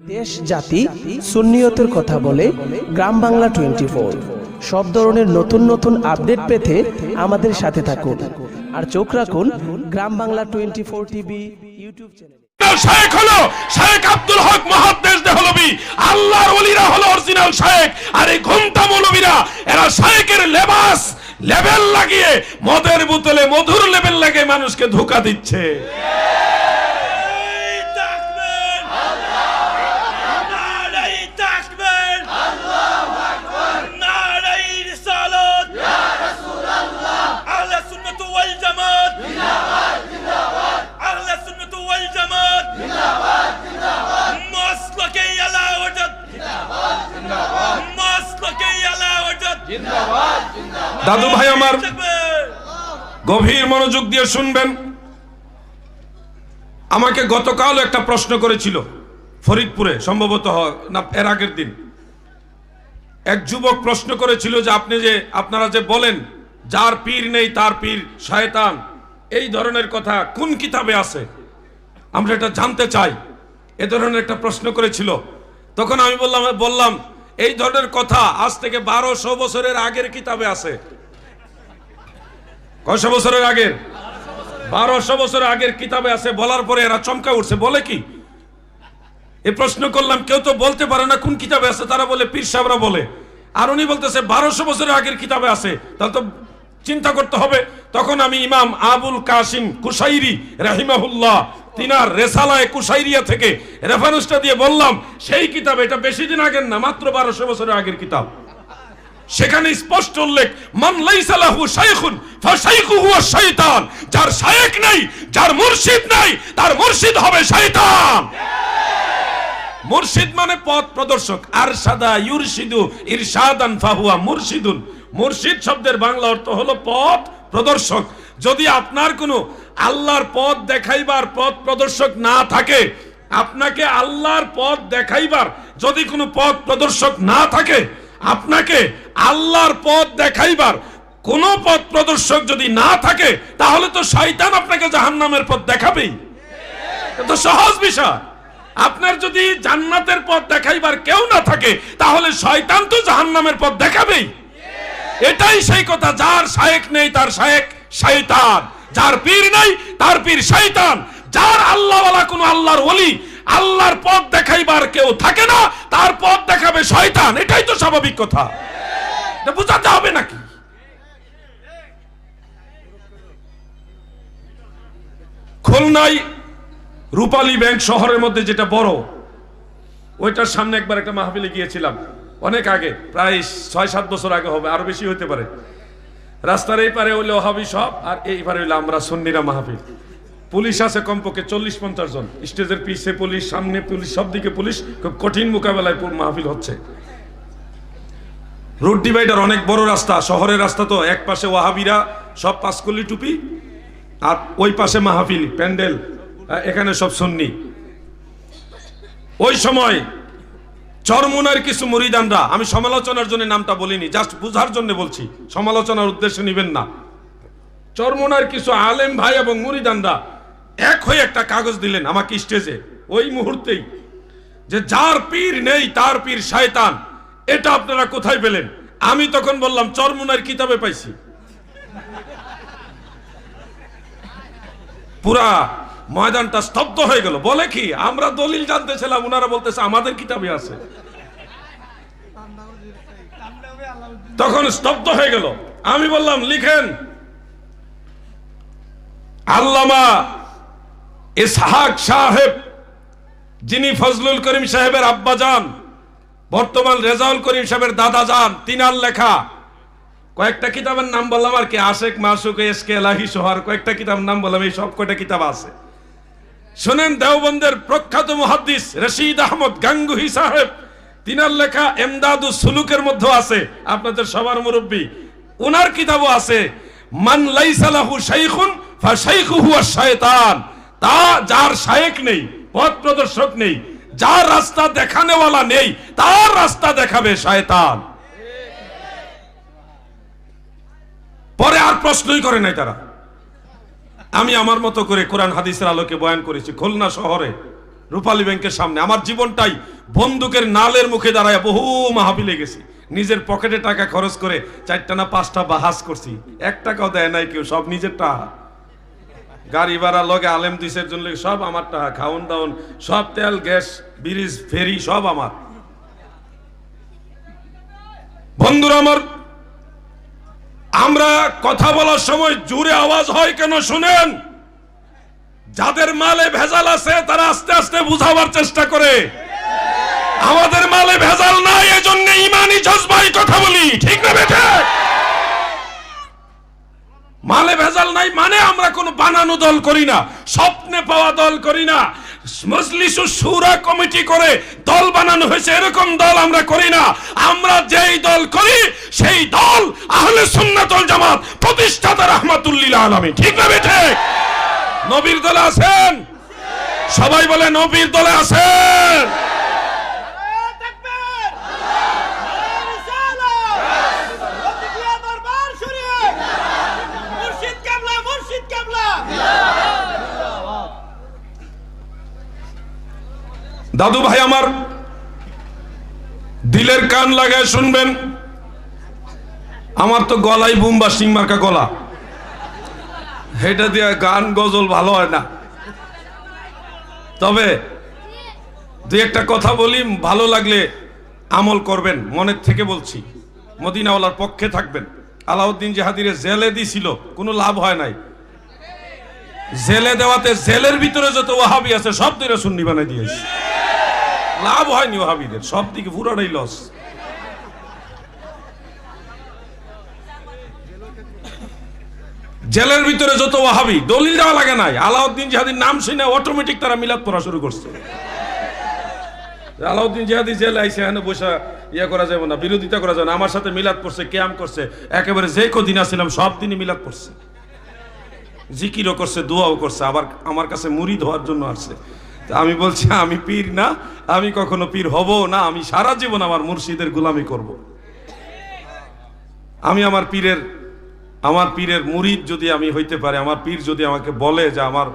দেশ, জাতি, সুন্নিয়তের কথা বলে গ্রাম বাংলা টোয়েন্টি ফোর সব ধরনের নতুন নতুন আপডেট পেতে আমাদের সাথে থাকুন। আর চোখ রাখুন Gram Bangla twenty four TV YouTube চ্যানেলে। শেখ হলো শেখ আব্দুল হক মহাদ্দেশ দেহলবি। আল্লাহর ওলিরা হলো অরিজিনাল শেখ। আর এই ঘণ্টা মৌলবীরা, এরা শেখের লেবাস লেভেল লাগিয়ে মদের বোতলে মধুর লেভেল লাগিয়ে মানুষকে ধোকা দিচ্ছে। দাদু ভাই আমার গভীর মনোযোগ দিয়ে শুনবেন। আমাকে গতকাল একটা প্রশ্ন করেছিল ফরিদপুরে, সম্ভবত না, এর আগের দিন। এক যুবক প্রশ্ন করেছিল যে আপনি যে, আপনারা যে বলেন, যার পীর নেই তার পীর শয়তান, এই ধরনের কথা কোন কিতাবে আছে? আমরা এটা জানতে চাই। এ ধরনের একটা প্রশ্ন করেছিল। তখন আমি বললাম বললাম এই ধরনের কথা আজ থেকে বারোশো বছরের আগের কিতাবে আছে। কয়শো বছরের আগের বারোশো বছর আগের কিতাবে আছে, বলার পরে এরা চমকা উঠছে। বলে কি? এই প্রশ্ন করলাম, কেউ তো বলতে পারে না কোন কিতাবে আছে, তারা বলে পীর সাহেবরা বলে। আর উনি বলতেছে, বারোশো বছরের আগের কিতাবে আছে। তাহলে তো চিন্তা করতে হবে। তখন আমি ইমাম আবুল কাসিম কুসাইরি রাহিমাহুল্লাহ তিনার রেসালায় কুসাইরিয়া থেকে রেফারেন্সটা দিয়ে বললাম, সেই কিতাব, এটা বেশি দিন আগের না, মাত্র বারোশো বছরের আগের কিতাব। সেখানে স্পষ্ট উল্লেখ, মান লাইসা লাহু শাইখুন ফাশাইখুহু আশ-শাইতান যার শায়েখ নাই, যার মুর্শিদ নাই, তার মুর্শিদ হবে শয়তান মুর্শিদ মানে পথ প্রদর্শক। আরশাদা ইউরশিদু ইরশাদান ফাহুয়া মুর্শিদুন। মুর্শিদ শব্দের বাংলা অর্থ হলো পথ প্রদর্শক। যদি আপনার কোনো আল্লাহর পথ দেখাইবার পথ প্রদর্শক না থাকে, আপনাকে আল্লাহর পথ দেখাইবার যদি কোনো পথ প্রদর্শক না থাকে, আপনাকে আল্লাহর পথ দেখাইবার কোন পথ প্রদর্শক যদি না থাকে, তাহলে তো শয়তান আপনাকে জাহান্নামের পথ দেখাবেই। তো সহজ বিষয়। আপনার যদি জান্নাতের পথ দেখাইবার কেউ না থাকে, তাহলে শয়তান তো জাহান্নামের পথ দেখাবেই। এটাই সেই কথা, যার শায়েক নেই, তার শায়েক শয়তান। যার পীর নাই, তার পীর শয়তান। যার আল্লাহওয়ালা কোনো আল্লাহর ওলি, আল্লাহর পথ দেখাইবার কেউ থাকে না, তার পথ দেখাবে শয়তান। এটাই তো স্বাভাবিক কথা। এটা বোঝাতে হবে নাকি? খুলনায় রূপালী ব্যাংক শহরের মধ্যে যেটা বড়, ওইটার সামনে একবার একটা মাহফিলে গিয়েছিলাম, অনেক আগে, প্রায় ছয় সাত বছর আগে হবে, আরও বেশি হতে পারে। রাস্তার এই পারে হইলে ওহাবি সব আর এই পারে হইলে আমরা সন্নিরা মাহফিল। পুলিশ আছে কমপক্ষে চল্লিশ পঞ্চাশ জন। স্টেজের পিছে পুলিশ, সামনে পুলিশ, সব দিকে পুলিশ। খুব কঠিন মোকাবেলায় মাহফিল হচ্ছে। রোড ডিভাইডার অনেক বড় রাস্তা, শহরের রাস্তা তো এক পাশে ওয়াহাবিরা, সব পাঁচকলি টুপি, আর ওই পাশে মাহফিল, প্যান্ডেল এখানে সব সুন্নি। ওই সময় চরমুনার কিছু মুরিদানরা, আমি সমালোচনার জন্য নামটা বলিনি জাস্ট বুঝার জন্য বলছি, সমালোচনার উদ্দেশ্য নিবেন না। চরমুনার কিছু আলেম ভাই এবং মুরিদানরা এক হয়ে একটা কাগজ দিলেন আমাকে স্টেজে, ওই মুহূর্তেই, যে যার পীর নেই, তার পীর শয়তান, এটা আপনারা কোথায় পেলেন? আমি তখন বললাম, চরমুনার কিতাবে পাইছি। পুরা ময়দানটা স্তব্ধ হয়ে গেল। বলে কি? আমরা দলিল জানতেছিলাম ওনারা বলতেছে, আমাদের কিতাবে আছে। তখন স্তব্ধ হয়ে গেল। আমি বললাম, লিখেন, আল্লামা ইসহাক সাহেব, যিনি ফজলুল করিম সাহেবের আব্বা যান, বর্তমান রেজাউল করিম সাহেবের দাদা যান, তিনার লেখা, কয়েকটা কিতাবের নাম বললাম আর কি আশেক মাসুক এসকে এলাহি, সোহার, কয়েকটা কিতাবের নাম বললাম, এই সব কয়টা কিতাব আছে? শোনেন দেওবন্দের প্রখ্যাত মুহাদ্দিস রশিদ আহমদ গাঙ্গুহি সাহেব। তিনার লেখা এমদাদু সুলুকের মধ্যে আছে, আপনাদের সবার মুরব্বী। উনার কিতাবও আছে, মান লাইসালাহু শাইখুন ফা শাইখুহু আশ-শায়তান তা যার শায়েক নেই, পথ প্রদর্শক নেই, যার রাস্তা দেখানেওয়ালা নেই, তার রাস্তা দেখাবে শয়তান। পরে আর প্রশ্নই করে নাই তারা। আমি আমার মতো করে কোরআন হাদিসের আলোকে বয়ান করেছি। খুলনা শহরে, রূপালী ব্যাংকের সামনে, আমার জীবনটাই বন্দুকের নালের মুখে দাঁড়ায় বহু মাহাবিলে গেছি। নিজের পকেটে টাকা খরচ করে চারটা না পাঁচটা বাহাস করছি। এক টাকাও দেয় নাই কেউ, সব নিজের টাকা গাড়ি ভাড়া লগে আলেম দুইশের জন্য সব আমার টাকা খাওন দাওন, সব তেল, গ্যাস, ব্রিজ, ফেরি, সব আমার। বন্ধুরা আমার আমরা কথা বলার সময় জোরে আওয়াজ হয় কেন শুনেন? যাদের মালে ভেজাল আছে, তারা আস্তে আস্তে বুঝাবার চেষ্টা করে। আমাদের মালে ভেজাল নাই, এজন্য ইমানি জজবাই কথা বলি। ঠিক না বেঠে? মালে ভেজাল নাই মানে আমরা কোনো বানানো দল করি না, স্বপ্নে পাওয়া দল করি না। কমিটি করে দল বানানো হয়েছে, এরকম দল আমরা করি না। আমরা যেই দল করি, সেই দল আহলে ঠিক নবীর দলে আছেন? সবাই বলে, নবীর দলে আছেন মুর্শিদ কাবলা মুর্শিদ কাবলা দাদু ভাই আমার, দিলের কান লাগায় শুনবেন, আমার তো গলায় বুম বা সিং মার্কা গলা। এটা দিয়ে গান গজল ভালো হয় না। তবে দু একটা কথা বলি, ভালো লাগলে আমল করবেন, মনের থেকে বলছি। মদিনাওয়ালার পক্ষে থাকবেন। আলাউদ্দিন জাহাদিরে জেলে দিছিল, কোনো লাভ হয় নাই। জেলে দেওয়াতে জেলের ভিতরে যত ওয়াহাবি আছে, সব দিনে সুন্নি বানাই দিয়েছে। লাভ হয়নি ওহাবিদের, সব দিকে পুরোটাই লস জেলের ভিতরে যত ওয়াহাবি দলিল দেওয়া লাগে নাই। আলাউদ্দিন জিহাদির নাম শুনে অটোমেটিক তারা মিলাদ পড়া শুরু করছে। আলাউদ্দিন জিহাদি জেল আইসে, এখানে বসে ইয়ে করা যাবে না, বিরোধিতা করা যাবে না। আমার সাথে মিলাদ পড়ছে, ক্যাম করছে, একেবারে যে কদিন আসছিলাম সব দিনই মিলাদ পড়ছে। জিকিরও করছে, দোয়াও করছে, আবার আমার কাছে মুড়ি ধোয়ার জন্য আসছে। আমি বলছি, আমি পীর না, আমি কখনো পীর হব না, আমি সারা জীবন আমার মুর্শিদের গোলামি করব। আমি আমার পীরের আমার পীরের মুরিদ যদি আমি হইতে পারি, আমার পীর যদি আমাকে বলে যে আমার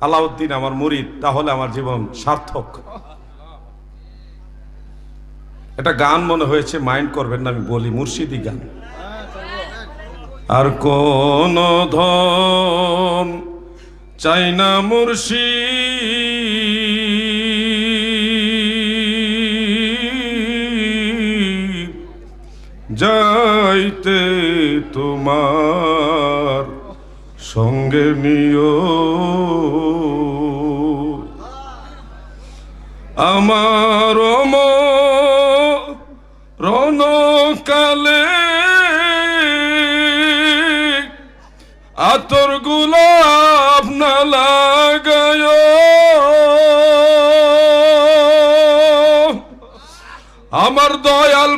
আলাউদ্দিন আমার মুরিদ, তাহলে আমার জীবন সার্থক। এটা গান মনে হয়েছে, মাইন্ড করবেন না, আমি বলি মুর্শিদি গান। আর কোন ধন চাই না মুর্শিদ। যাইতে তোমার সঙ্গে নিও। আমার রণকালে আতর গুলাব না লাগায়। আমার দয়াল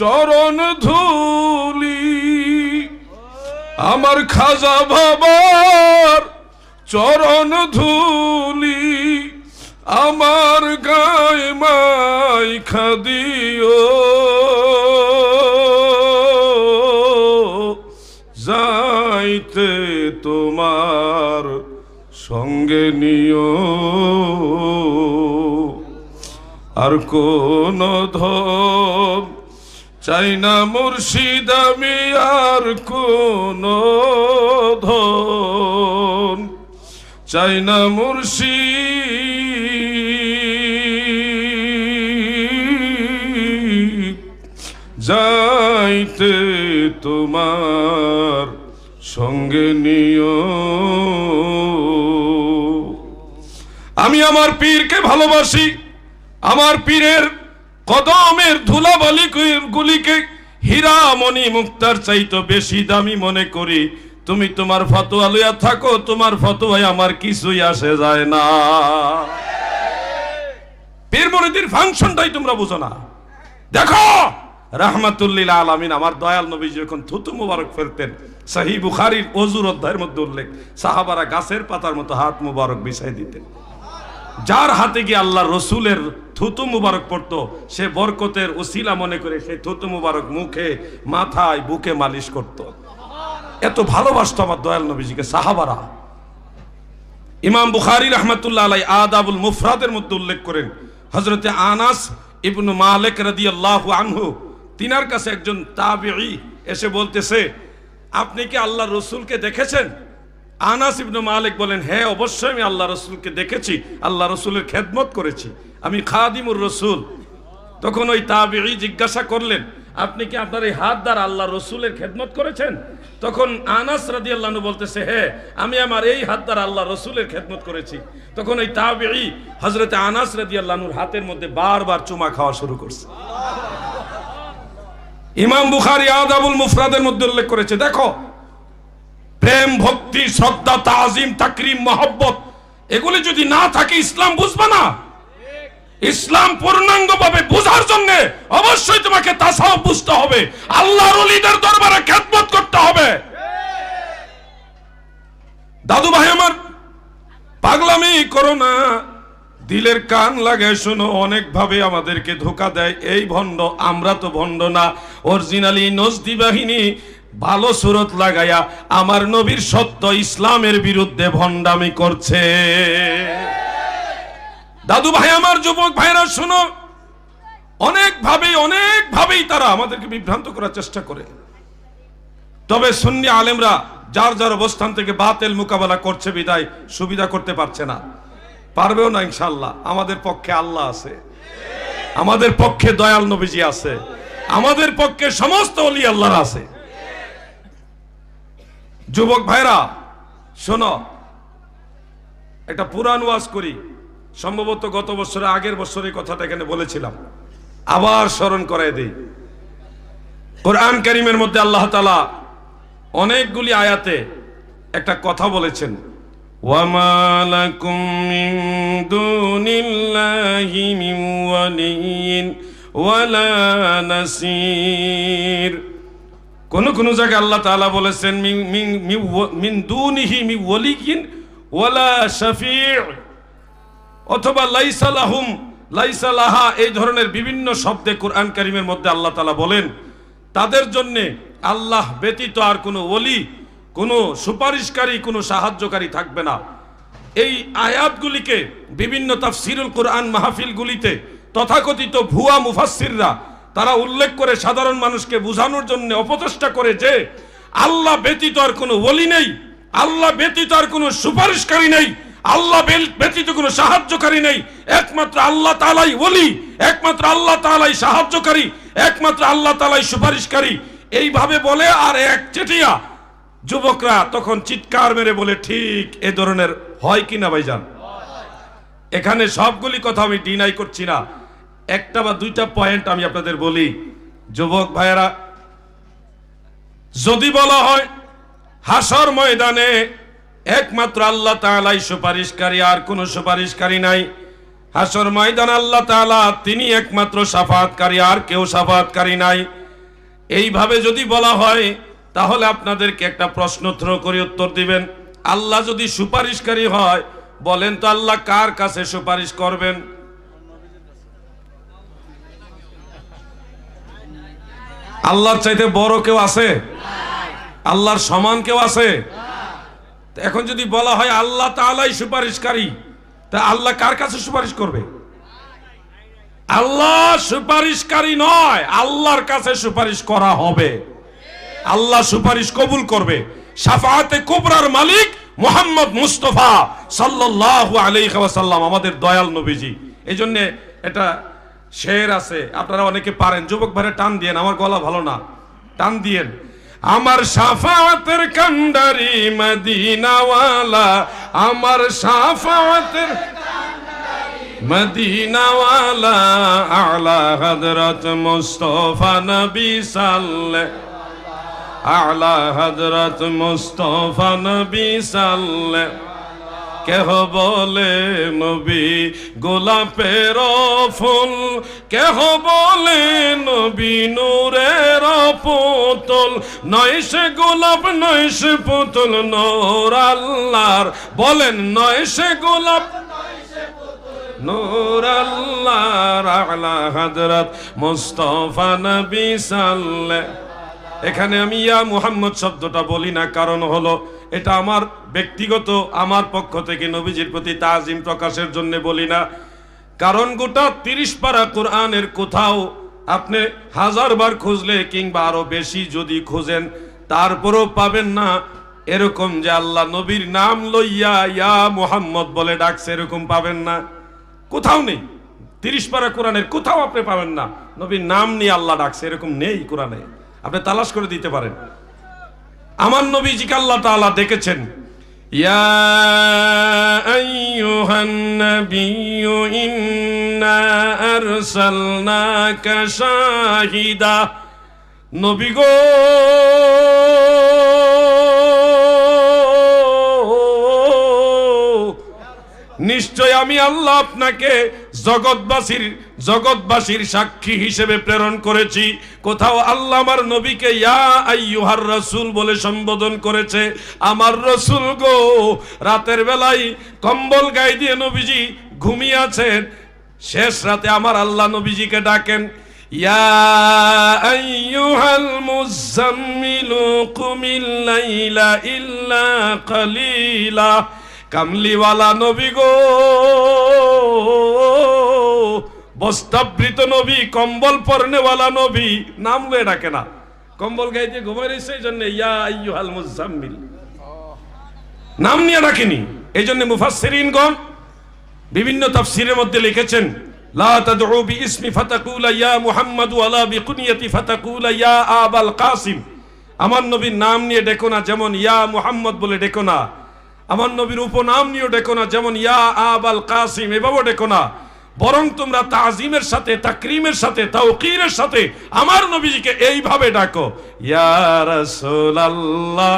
চরণ ধুলি, আমার খাজা বাবার চরণ ধুলি, আমার গায় মাই খাদিও যাইতে তোমার সঙ্গে নিও। আর কোন ধন চাই না মুর্শিদ আমি আর কোন ধন। চাই না মুর্শিদ যাইতে তোমার সঙ্গে নিও। আমি আমার পীরকে ভালোবাসি, আমার পীরের কদমের ধুলাবালি গুলিকে হীরা মণি মুক্তার চাইতো বেশি দামি মনে করি। তুমি তোমার ফতোয়া লইয়া থাকো, তোমার ফতোয়ায় আমার কিছুই আসে যায় না। পীর মনিদির ফাংশনটাই তোমরা বুঝো না। দেখো রাহমাতুল্লিল আলামিন, আমার দয়াল নবী যখন থুতু মুবারক ফেলতেন, সাহি বুখারীর অজুর অধ্যায়ের মধ্যে উল্লেখ, সাহাবারা গাছের পাতার মতো হাত মুবারক বিছাই দিতেন। যার হাতে গিয়ে আল্লাহ রসুলের থুতু মুবারক পড়তো, সে বরকতের ওসিলা মনে করে সেই থুতু মুবারক মুখে, মাথায়, বুকে মালিশ করত। এত ভালোবাসতো আমার দয়াল নবীজিকে, সাহাবারা। ইমাম বুখারি রহমতুল্লাহ আলাই আদাবুল মুফরাদের মধ্যে উল্লেখ করেন হজরতে আনাস ইবনু মালিক রাদিয়াল্লাহু আনহু, তিনার কাছে একজন তাবিঈ এসে বলতেছে, আপনি কি আল্লাহ রসুলকে দেখেছেন? আনাস ইবনু মালিক বলেন হ্যাঁ অবশ্যই আমি আল্লাহ রসুলকে দেখেছি, আল্লাহ রসুলের খেদমত করেছি। আমি খাদিমুর রসুল। তখন ওই তাবিঈ জিজ্ঞাসা করলেন, আপনি কি আপনার এই হাত দ্বারা আল্লাহ রসুলের খেদমত করেছেন? তখন আনাস রাদিয়াল্লাহু আনহু বলতেছে হ্যাঁ আমি আমার এই হাত দ্বারা আল্লাহ রসুলের খেদমত করেছি। তখন ওই তাবিঈ হযরতে আনাস রাদিয়াল্লাহু আনহুর হাতের মধ্যে বারবার চুমা খাওয়া শুরু করছে। ইমাম বুখারী আদাবুল মুফরাদের মধ্যে উল্লেখ করেছে, দেখো প্রেম, ভক্তি, শ্রদ্ধা, তাজিম, তাকরিম, মহব্বত, এগুলি যদি না থাকে, ইসলাম বুঝবে না। ইসলাম পূর্ণাঙ্গ ভাবে বোঝার জন্য অবশ্যই তোমাকে তাসাও বুঝতে হবে। আল্লাহর ওলিদের দরবারে খেদমত করতে হবে। দাদু ভাই আমার, পাগলামি করো না। দিলের কান লাগে, শোনো অনেক ভাবে আমাদেরকে ধোকা দেয়। এই ভণ্ড, আমরা তো ভণ্ড না। অরিজিনালি নজদি বাহিনী ভালো সুরত লাগাইয়া আমার নবীর সত্য ইসলামের বিরুদ্ধে ভণ্ডামি করছে। দাদু ভাই, আমার যুবক ভাইরা, শোনো। অনেক ভাবেই অনেক ভাবেই তারা আমাদেরকে বিভ্রান্ত করার চেষ্টা করে। তবে সুন্নি আলেমরা যার যার অবস্থান থেকে বাতেল মোকাবেলা করছে বিদায়, সুবিধা করতে পারছে না। পারবেও না ইনশাল্লাহ আমাদের পক্ষে আল্লাহ আছে। আমাদের পক্ষে দয়াল নবীজি আছে। আমাদের পক্ষে সমস্ত অলি আল্লাহ আছে। যুবক ভাইরা, শোনো, একটা পুরান ওয়াজ করি। সম্ভবত গত বছরে আগের বছরে কথাটা এখানে বলেছিলাম। আবার স্মরণ করাই দিই। কোরআন করিমের মধ্যে আল্লাহ তালা অনেকগুলি আয়াতে একটা কথা বলেছেন। ওয়ামালা কোন কোন জায়গায় আল্লাহ তাআলা বলেছেন, মিন দুনিহি মি ওয়ালিয়িন ওয়ালা শাফি' অথবা লাইসা লাহুম, লাইসা লাহা, এই ধরনের বিভিন্ন শব্দে কোরআন কারিমের মধ্যে আল্লাহ তাআলা বলেন, তাদের জন্য আল্লাহ ব্যতীত আর কোনো ওলি, কোনো সুপারিশকারী, কোনো সাহায্যকারী থাকবে না। এই আয়াতগুলিকে বিভিন্ন তাফসিরুল কোরআন মাহফিলগুলিতে তথাকথিত ভুয়া মুফাসসিররা তারা উল্লেখ করে সাধারণ মানুষকে বোঝানোর জন্য অপচেষ্টা করে যে, আল্লাহ ব্যতীত আর কোনো ওলি নেই, আল্লাহ ব্যতীত আর কোনো সুপারিশকারী নেই, আল্লাহ ব্যতীত কোনো সাহায্যকারী নেই, একমাত্র আল্লাহ তালাই ওলি, একমাত্র আল্লাহ তালাই সাহায্যকারী, একমাত্র আল্লাহ তালাই সুপারিশকারী। এইভাবে বলে আর এক চেটিয়া যুবকরা তখন চিৎকার মেরে বলে, ঠিক এ ধরনের হয় কিনা ভাইজান? এখানে সবগুলি কথা আমি ডিনাই করছি না। একটা বা দুইটা পয়েন্ট আমি আপনাদের বলি। যুবক ভাইয়েরা, যদি বলা হয়, হাসর ময়দানে একমাত্র আল্লাহ তাআলাই সুপারিশকারী, আর কোনো সুপারিশকারী নাই। হাসর ময়দান আল্লাহ তাআলা তিনি একমাত্র সাফাতকারী, আর কেউ সাফাতকারী নাই। এইভাবে যদি বলা হয়, তাহলে আপনাদেরকে একটা প্রশ্ন থ্রো করে উত্তর দিবেন। আল্লাহ যদি সুপারিশকারী হয়, বলেন তো আল্লাহ কার কাছে সুপারিশ করবেন? আল্লাহর চাইতে বড় কেউ আছে? আল্লাহর সমান কেউ আছে? এখন যদি বলা হয় আল্লাহ তাআলাই সুপারিশকারী, তা আল্লাহ কার কাছে সুপারিশ করবে? আল্লাহ সুপারিশকারী নয়, আল্লাহর কাছে সুপারিশ করা হবে। আল্লাহ সুপারিশ কবুল করবে। সাফাতে কুবরার মালিক মোহাম্মদ মুস্তফা সাল্লাল্লাহু আলাইহি ওয়াসাল্লাম, আমাদের দয়াল নবীজি। এই জন্য এটা শের আছে। আপনারা অনেকে পারেন। যুবক ভাইরা, টান দিয়েন। আমার গলা ভালো না। টান দিয়েন। আমার সাফাতের কান্ডারি মদিনাওয়ালা, আমার সাফাতের মদিনাওয়ালা আলা হযরত মুস্তফা নবী সাল্লাল্লাহু আলা হজরত মুস্তফা নবী সাল্লে। কেহ বলে নবী, গোলাপের ফুল। কেহ বলে নবী, নূরের পুতুল। নয় সে গোলাপ, নয় সে পুতুল, নূর আল্লাহর। বলেন, নয় সে গোলাপ, নূর আল্লাহর আলা হযরত নবী সাল্লাল্লাহু এখানে আমি ইয়া মুহাম্মদ শব্দটা বলি না, কারণ হলো এটা আমার ব্যক্তিগত, আমার পক্ষ থেকে নবীজির প্রতি তাজিম প্রকাশের জন্য বলি না। কারণ গোটা তিরিশ পারা কোরআনের কোথাও আপনি হাজার বার খুঁজলে কিংবা আরও বেশি যদি খুঁজেন, তারপরও পাবেন না। এরকম যে আল্লাহ নবীর নাম লইয়া ইয়া মোহাম্মদ বলে ডাকছে, এরকম পাবেন না। কোথাও নেই। তিরিশ পারা কোরআনের কোথাও আপনি পাবেন না। নবীর নাম নিয়ে আল্লাহ ডাকছে, এরকম নেই কোরআনে। আপনি তালাশ করে দিতে পারেন। আমার নবীজিকে আল্লাহ তাআলা দেখেছেন ইয়া শাহিদা। নবী গো নিশ্চয় আমি আল্লাহ আপনাকে জগৎবাসীর জগৎবাসীর সাক্ষী হিসেবে প্রেরণ করেছি। কোথাও আল্লাহ আমার নবীকে ইয়া আইয়ুহার রাসূল বলে সম্বোধন করেছে। আমার রসুল গো, রাতের বেলায় কম্বল গায়ে দিয়ে নবীজি ঘুমিয়ে আছেন। শেষ রাতে আমার আল্লাহ নবীজিকে ডাকেন, ইয়া আইয়ুহাল মুজাম্মিলু কুমিল লাইলা ইল্লা কালিলা। কামলিওয়ালা নবী গো। বস্তাবৃত নবী, কম্বল পরনেওয়ালা নবী। নাম লয়ে ডাকে না। কম্বল গাইতে ঘুমাই রয়েছে এই জন্য, ইয়া আইয়ুহাল মুজাম্মিল। নাম নিয়ে ডাকেনি। এই জন্য মুফাসসিরিনগণ বিভিন্ন তাফসিরের মধ্যে লিখেছেন, লা তাদউ বিইসমি ফাতাকুলা ইয়া মুহাম্মাদু ওয়ালা বিকুনিয়াতি ফাতাকুলা ইয়া আবাল কাসিম। আমার নবীর নাম নিয়ে ডেকো না, যেমন ইয়া মুহাম্মদ বলে ডেকো না। আমার নবীর উপনাম নিয়ে ডেকো না, যেমন ইয়া আবাল কাসিম এভাবে ডেকো না। বরং তোমরা তাজিমের সাথে, তাকরিমের সাথে তাওকিরের সাথে আমার নবীজিকে এইভাবে ডাকো। ইয়া রাসূলুল্লাহ,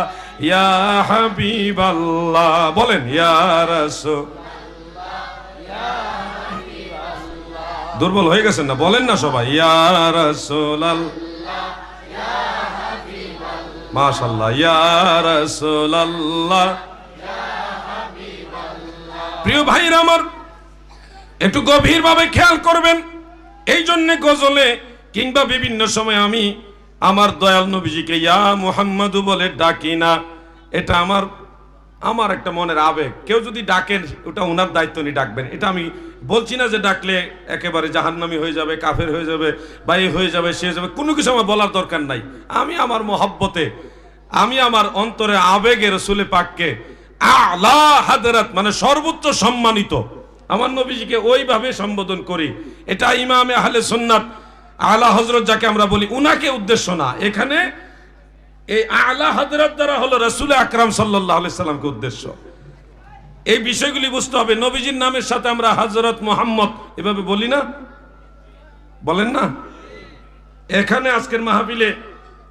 ইয়া হাবিবাল্লাহ, বলেন, ইয়া দুর্বল হয়ে গেছেন না? বলেন না সবাই, ইয়া রাসূলাল মাশাআল্লাহ, ইয়া রাসূলাল্লাহ। প্রিয় ভাইরা আমার, একটু গভীরভাবে খেয়াল করবেন। এই জন্য গজলে কিংবা বিভিন্ন সময় আমি আমার দয়াল নবীজিকে ইয়া মুহাম্মাদু বলে ডাকি না। এটা আমার আমার একটা মনের আবেগ। কেউ যদি ডাকেন, ওটা ওনার দায়িত্ব নিয়ে ডাকবেন। এটা আমি বলছি না যে ডাকলে একেবারে জাহান্নামি হয়ে যাবে, কাফের হয়ে যাবে বা হয়ে যাবে, সে যাবে। কোনো কিছু আমার বলার দরকার নাই। আমি আমার মহব্বতে, আমি আমার অন্তরে আবেগে রসুলে পাককে আলা হাদরাত মানে সর্বোচ্চ সম্মানিত। আমার নবীজিকে ওইভাবে সম্বোধন করি। এটা ইমামে আহলে সুন্নাত, আলা হজরত যাকে আমরা বলি, উনাকে উদ্দেশ্য না। এখানে এই আলা হজরত দ্বারা হলো রসুল আকরাম সাল্লাহ সাল্লামকে উদ্দেশ্য। এই বিষয়গুলি বুঝতে হবে। নবীজির নামের সাথে আমরা হজরত মোহাম্মদ এভাবে বলি না? বলেন না? এখানে আজকের মাহফিলে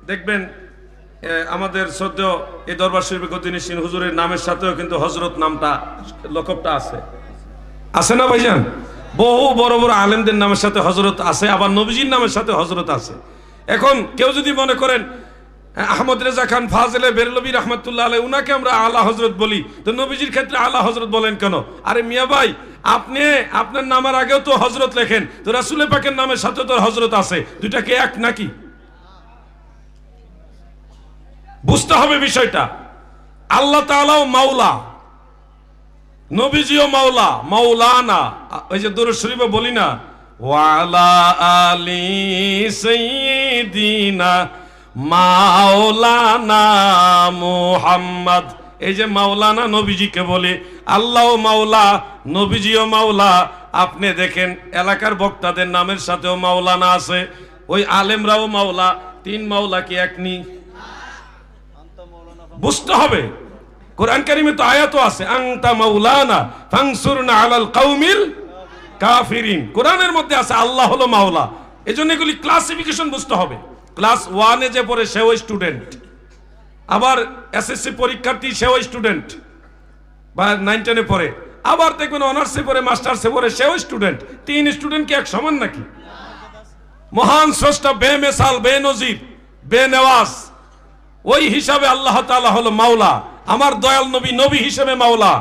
দেখবেন আমাদের সদ্য এই দরবার শরীফ গদিনী হুজুরের নামের সাথেও কিন্তু হজরত নামটা, লকবটা আছে। আছে না ভাইজান? বহু বড় বড় আলেমদের নামের সাথে হজরত আছে, আবার নবীজির নামের সাথে হজরত আছে। এখন কেউ যদি মনে করেন আহমদ রেজা খান ফাজলে বেরলবী রহমতুল্লাহ আলাই উনাকে আমরা আলা হজরত বলি, তো নবীজির ক্ষেত্রে আলা হজরত বলেন কেন? আরে মিয়া ভাই, আপনি, আপনার নামের আগেও তো হজরত লেখেন, তো রাসুলে পাকের নামের সাথে তো হজরত আছে, দুইটা এক নাকি? বুঝতে হবে বিষয়টা। আল্লাহ তাআলাও মাওলা, নবীজিও মাওলা, মাওলানা, ওই যে দুরুদ শরীফে বলি না ওয়ালা আলি সাইয়্যিদিনা মাওলানা মুহাম্মদ। এই যে মাওলানা নবীজিকে বলে আল্লাহ মাওলা, নবীজিও মাওলা। আপনি দেখেন, এলাকার বক্তাদের নামের সাথেও মাওলানা আছে, ওই আলেমরাও মাওলা, তিন মাওলা কি এক নি বুঝতে হবে। কোরআন কারিমে তো আয়াতও আছে আংতা মাওলানা ফাংসুরনা আলাল কাউমিল কাফিরিন। কোরআনের মধ্যে আছে, আল্লাহ হলো মাওলা। এজন্য এগুলি ক্লাসিফিকেশন বুঝতে হবে। ক্লাস ওয়ানে যে পড়ে, সেও স্টুডেন্ট আবার এসএসসি পরীক্ষার্থী, সেও স্টুডেন্ট বা নাইন টেনে পড়ে। আবার দেখবেন অনার্সে পড়ে মাস্টার্সে পড়ে, সেও স্টুডেন্ট তিন স্টুডেন্ট কি এক সমান নাকি? মহান স্রষ্টা বে মেসাল, বে নজির, বে নেওয়াজ। ওই হিসাবে আল্লাহ তাআলা হলো মাওলা। আমার দয়াল নবী নবী হিসেবে মাওলা,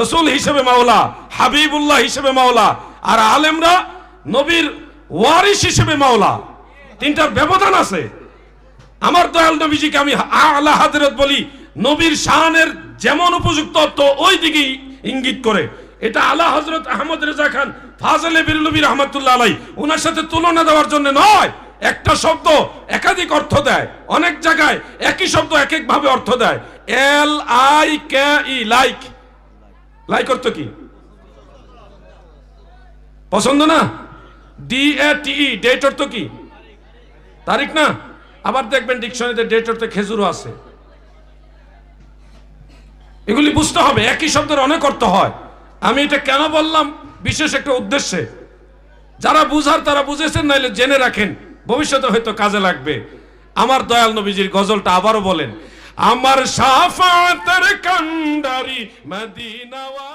রসুল হিসেবে মাওলা, হাবিবুল্লাহ হিসেবে মাওলা, আর আলেমরা নবীর ওয়ারিস হিসেবে মাওলা। তিনটার ব্যবধান আছে। আমার দয়াল নবীজিকে আমি আলা হাজরত বলি, নবীর শাহানের যেমন উপযুক্ত অর্থ ওই দিকেই ইঙ্গিত করে। এটা আলা হজরত আহমদ রেজা খান, ফাজলে বিরলবী রহমতুল্লাহ আলাই ওনার সাথে তুলনা দেওয়ার জন্য নয়। একটা শব্দ একাধিক অর্থ দেয়। অনেক জায়গায় একই শব্দ এক এক ভাবে অর্থ দেয়। L I K E, like. Like অর্থ কি? পছন্দ না? D A T E, date অর্থ কি? তারিখ না? আবার দেখবেন ডিকশনারিতে ডেট অর্থে খেজুরও আছে। এগুলি বুঝতে হবে, একই শব্দের অনেক অর্থ হয়। আমি এটা কেন বললাম? বিশেষ একটা উদ্দেশ্যে। যারা বুঝার তারা বুঝেছেন, নাইলে জেনে রাখেন। ভবিষ্যতে হয়তো কাজে লাগবে। আমার দয়াল নবীজির গজলটা আবারও বলেন আমার সাফাতের কান্ডারি মদিনাওয়া